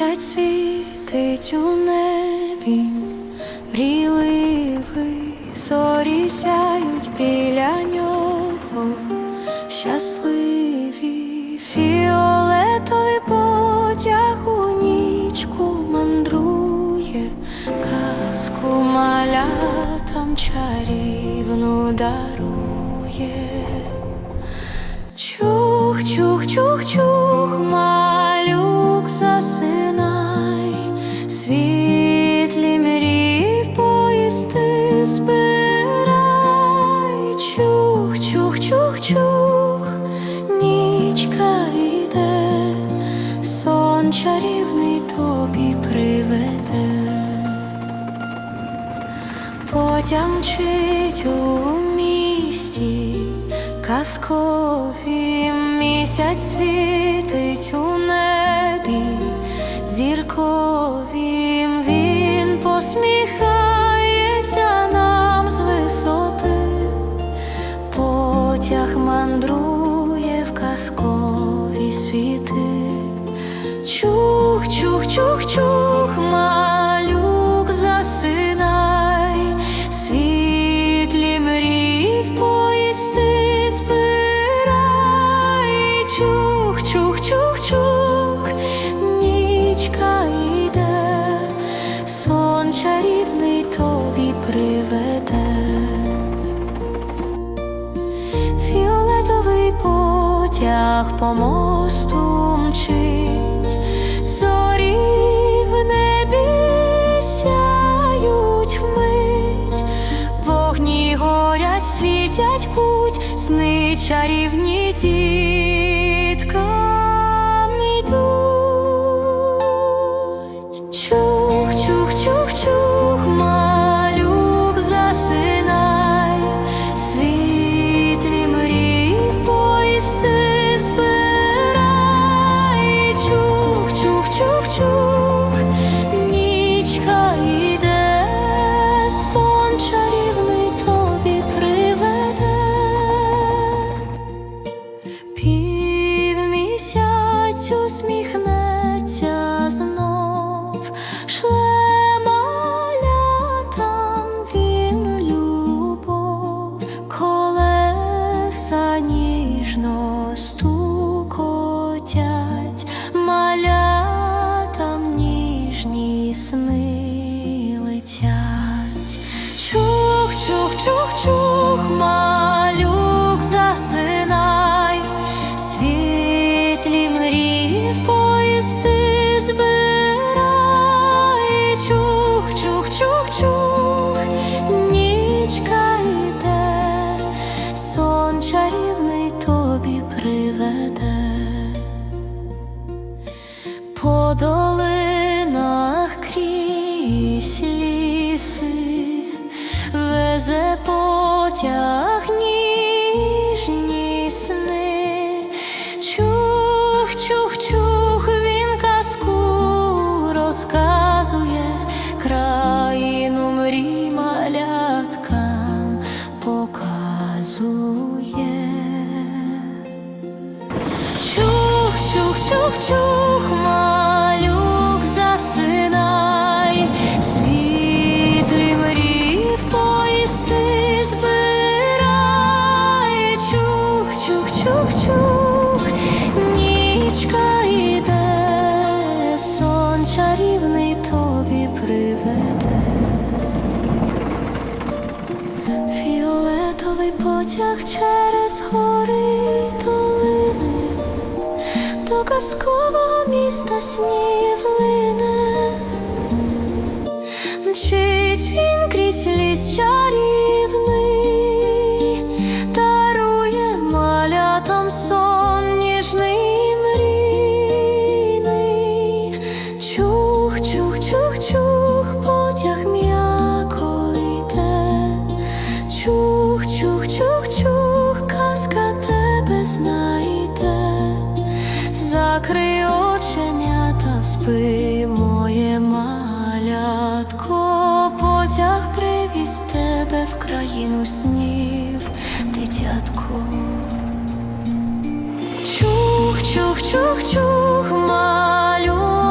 місяць світить у небі, мрійливий зорі сяють біля нього, щасливі фіолетовий потяг у нічку мандрує, казку малятам чарівну дарує. Чух, чух, чух, чух, чарівний тобі приведе. Потяг мчить у місті, казкові місяць світить у небі, зірковім він посміхається нам з висоти, потяг мандрує в казкові світи. Чух, чух, чух, чух, малюк засинай, світлі мрій поїсти збирай, чух, чух, чух, чух, нічка йде, сон чарівний тобі приведе. Фіолетовий потяг по мосту мчить, зорі в небі сяють вмить, вогні горять, світять путь, сни чарівні діткам йдуть. Чух, чух, чух, малюк засинай, світлі мрії в збирай, чух, чух, чух, чух, нічка йде, сон чарівний тобі приведе. Везе потяг ніжні сни. Чух, чух, чух, він казку розказує, країну мрій маляткам показує. Чух, чух, чух, чух, малюк засинай, світлі мрій в поїсти збирай, чух, чух, чух, чух, нічка йде, сон чарівний тобі приведе. Фіолетовий потяг через гори долини до казкового міста снів лине. Мчить він крізь ліс чарівний, дарує малятам сон ніжний мрійний. Чух, чух, чух, чух, потяг м'яко йде. Чух, чух, чух, чух, казка тебе знайде. Закрий оченята, спи, тебе в країну снів, дитятко. Чух, чух, чух, чух, малюк